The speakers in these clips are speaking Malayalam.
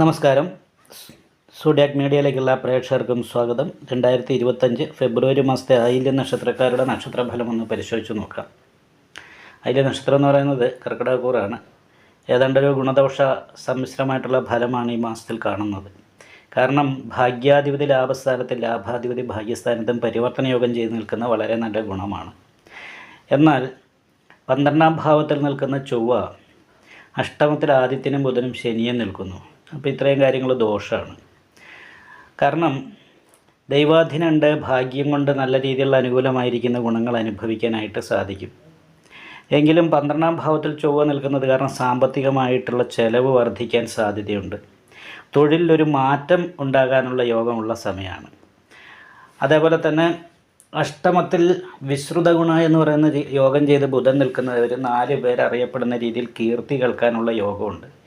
നമസ്കാരം. സുഡാക് മീഡിയയിലേക്കുള്ള പ്രേക്ഷകർക്കും സ്വാഗതം. രണ്ടായിരത്തി ഇരുപത്തഞ്ച് ഫെബ്രുവരി മാസത്തെ അയില്യ നക്ഷത്രക്കാരുടെ നക്ഷത്രഫലം ഒന്ന് പരിശോധിച്ച് നോക്കാം. അയില്യ നക്ഷത്രം എന്ന് പറയുന്നത് കർക്കിടകൂറാണ് ഏതാണ്ട് ഒരു ഗുണദോഷ സമ്മിശ്രമായിട്ടുള്ള ഫലമാണ് ഈ മാസത്തിൽ കാണുന്നത്. കാരണം ഭാഗ്യാധിപതി ലാഭസ്ഥാനത്തിൽ ലാഭാധിപതി ഭാഗ്യസ്ഥാനത്തും പരിവർത്തന യോഗം ചെയ്ത് നിൽക്കുന്ന വളരെ നല്ല ഗുണമാണ്. എന്നാൽ പന്ത്രണ്ടാം ഭാവത്തിൽ നിൽക്കുന്ന ചൊവ്വ അഷ്ടമത്തിൽ ആദിത്യനും ബുധനും ശനിയും നിൽക്കുന്നു. അപ്പോൾ ഇത്രയും കാര്യങ്ങൾ ദോഷമാണ് കാരണം ദൈവാധീനുണ്ട് ഭാഗ്യം കൊണ്ട് നല്ല രീതിയിലുള്ള അനുകൂലമായിരിക്കുന്ന ഗുണങ്ങൾ അനുഭവിക്കാനായിട്ട് സാധിക്കും. എങ്കിലും പന്ത്രണ്ടാം ഭാവത്തിൽ ചൊവ്വ നിൽക്കുന്നത് കാരണം സാമ്പത്തികമായിട്ടുള്ള ചെലവ് വർദ്ധിക്കാൻ സാധ്യതയുണ്ട്. തൊഴിലിലൊരു മാറ്റം ഉണ്ടാകാനുള്ള യോഗമുള്ള സമയമാണ്. അതേപോലെ തന്നെ അഷ്ടമത്തിൽ വിശ്രുത ഗുണ എന്ന് പറയുന്ന യോഗം ചെയ്ത് ബുധൻ നിൽക്കുന്നവർ നാല് പേരറിയപ്പെടുന്ന രീതിയിൽ കീർത്തി കേൾക്കാനുള്ള യോഗമുണ്ട്.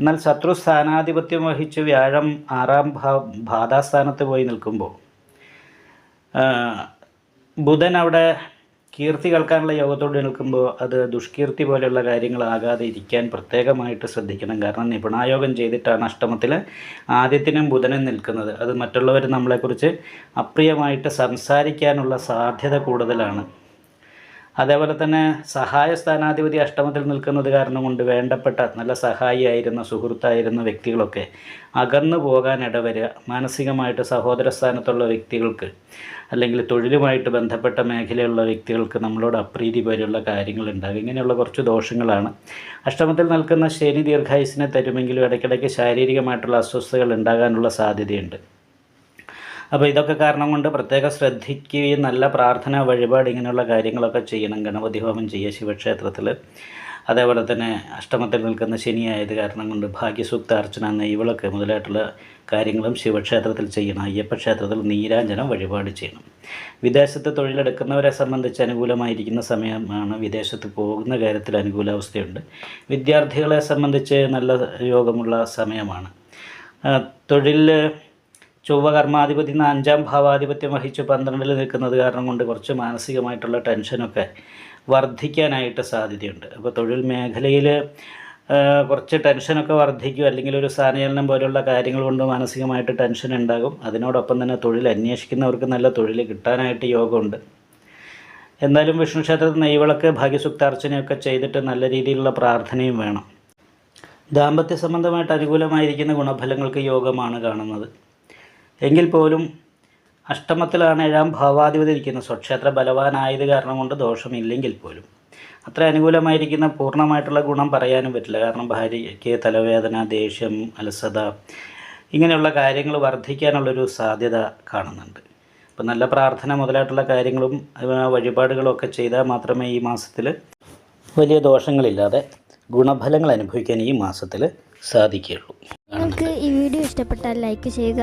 എന്നാൽ ശത്രു സ്ഥാനാധിപത്യം വഹിച്ച് വ്യാഴം ആറാം ഭാ ബാധാസ്ഥാനത്ത് പോയി നിൽക്കുമ്പോൾ ബുധൻ അവിടെ കീർത്തി കേൾക്കാനുള്ള യോഗത്തോട് നിൽക്കുമ്പോൾ അത് ദുഷ്കീർത്തി പോലെയുള്ള കാര്യങ്ങളാകാതെ ഇരിക്കാൻ പ്രത്യേകമായിട്ട് ശ്രദ്ധിക്കണം. കാരണം നിപുണായോഗം ചെയ്തിട്ടാണ് അഷ്ടമത്തിൽ ആദ്യത്തിനും ബുധനും നിൽക്കുന്നത്. അത് മറ്റുള്ളവർ നമ്മളെക്കുറിച്ച് അപ്രിയമായിട്ട് സംസാരിക്കാനുള്ള സാധ്യത കൂടുതലാണ്. അതേപോലെ തന്നെ സഹായ സ്ഥാനാധിപതി അഷ്ടമത്തിൽ നിൽക്കുന്നത് കാരണം കൊണ്ട് വേണ്ടപ്പെട്ട നല്ല സഹായിയായിരുന്ന സുഹൃത്തായിരുന്ന വ്യക്തികളൊക്കെ അകന്നു പോകാൻ ഇടവരിക മാനസികമായിട്ട് സഹോദര സ്ഥാനത്തുള്ള വ്യക്തികൾക്ക് അല്ലെങ്കിൽ തൊഴിലുമായിട്ട് ബന്ധപ്പെട്ട മേഖലയുള്ള വ്യക്തികൾക്ക് നമ്മളോട് അപ്രീതി പോലെയുള്ള കാര്യങ്ങളുണ്ടാകും. ഇങ്ങനെയുള്ള കുറച്ച് ദോഷങ്ങളാണ്. അഷ്ടമത്തിൽ നിൽക്കുന്ന ശനി ദീർഘായുസിനെ തരുമെങ്കിലും ഇടയ്ക്കിടയ്ക്ക് ശാരീരികമായിട്ടുള്ള അസ്വസ്ഥതകൾ ഉണ്ടാകാനുള്ള സാധ്യതയുണ്ട്. അപ്പോൾ ഇതൊക്കെ കാരണം കൊണ്ട് പ്രത്യേകം ശ്രദ്ധിക്കുകയും നല്ല പ്രാർത്ഥന വഴിപാട് ഇങ്ങനെയുള്ള കാര്യങ്ങളൊക്കെ ചെയ്യണം. ഗണപതി ഹോമം ചെയ്യുക ശിവക്ഷേത്രത്തിൽ. അതേപോലെ തന്നെ അഷ്ടമത്തിൽ നിൽക്കുന്ന ശനിയായത് കാരണം കൊണ്ട് ഭാഗ്യസൂക്ത അർച്ചന നെയ്വിളക്ക് മുതലായിട്ടുള്ള കാര്യങ്ങളും ശിവക്ഷേത്രത്തിൽ ചെയ്യണം. അയ്യപ്പക്ഷേത്രത്തിൽ നീരാഞ്ജനം വഴിപാട് ചെയ്യണം. വിദേശത്ത് തൊഴിലെടുക്കുന്നവരെ സംബന്ധിച്ച് അനുകൂലമായിരിക്കുന്ന സമയമാണ് വിദേശത്ത് പോകുന്ന കാര്യത്തിൽ അനുകൂലാവസ്ഥയുണ്ട്. വിദ്യാർത്ഥികളെ സംബന്ധിച്ച് നല്ല യോഗമുള്ള സമയമാണ്. ആ, തൊഴിലിൽ ചൊവ്വ കർമാധിപതി എന്ന അഞ്ചാം ഭാവാധിപത്യം വഹിച്ച് പന്ത്രണ്ടിൽ നിൽക്കുന്നത് കാരണം കൊണ്ട് കുറച്ച് മാനസികമായിട്ടുള്ള ടെൻഷനൊക്കെ വർദ്ധിക്കാനായിട്ട് സാധ്യതയുണ്ട്. അപ്പോൾ തൊഴിൽ മേഖലയിൽ കുറച്ച് ടെൻഷനൊക്കെ വർദ്ധിക്കും. അല്ലെങ്കിൽ ഒരു സ്ഥാനചലനം പോലെയുള്ള കാര്യങ്ങൾ കൊണ്ട് മാനസികമായിട്ട് ടെൻഷൻ ഉണ്ടാകും. അതിനോടൊപ്പം തന്നെ തൊഴിൽ അന്വേഷിക്കുന്നവർക്ക് നല്ല തൊഴിൽ കിട്ടാനായിട്ട് യോഗമുണ്ട്. എന്തായാലും വിഷ്ണു ക്ഷേത്രത്തിൽ നെയ്വിളക്ക് ഭാഗ്യസുക്താർച്ചനയൊക്കെ ചെയ്തിട്ട് നല്ല രീതിയിലുള്ള പ്രാർത്ഥനയും വേണം. ദാമ്പത്യ സംബന്ധമായിട്ട് അനുകൂലമായിരിക്കുന്ന ഗുണഫലങ്ങൾക്ക് യോഗമാണ് കാണുന്നത്. എങ്കിൽ പോലും അഷ്ടമത്തിലാണ് ഏഴാം ഭാവാധിപതി ഇരിക്കുന്നത് സ്വക്ഷേത്ര ബലവാനായത് കാരണം കൊണ്ട് ദോഷമില്ലെങ്കിൽ പോലും. അത്ര അനുകൂലമായിരിക്കുന്ന പൂർണമായിട്ടുള്ള ഗുണം പറയാനും പറ്റില്ല. കാരണം ഭാര്യയ്ക്ക് തലവേദന ദേഷ്യം അലസത ഇങ്ങനെയുള്ള കാര്യങ്ങൾ വർദ്ധിക്കാനുള്ളൊരു സാധ്യത കാണുന്നുണ്ട്. അപ്പം നല്ല പ്രാർത്ഥന മുതലായിട്ടുള്ള കാര്യങ്ങളും വഴിപാടുകളും ഒക്കെ ചെയ്താൽ മാത്രമേ ഈ മാസത്തിൽ വലിയ ദോഷങ്ങളില്ലാതെ ഗുണഫലങ്ങൾ അനുഭവിക്കാൻ ഈ മാസത്തിൽ സാധിക്കുകയുള്ളൂ. നിങ്ങൾക്ക് ഈ വീഡിയോ ഇഷ്ടപ്പെട്ടാൽ ലൈക്ക് ചെയ്യുക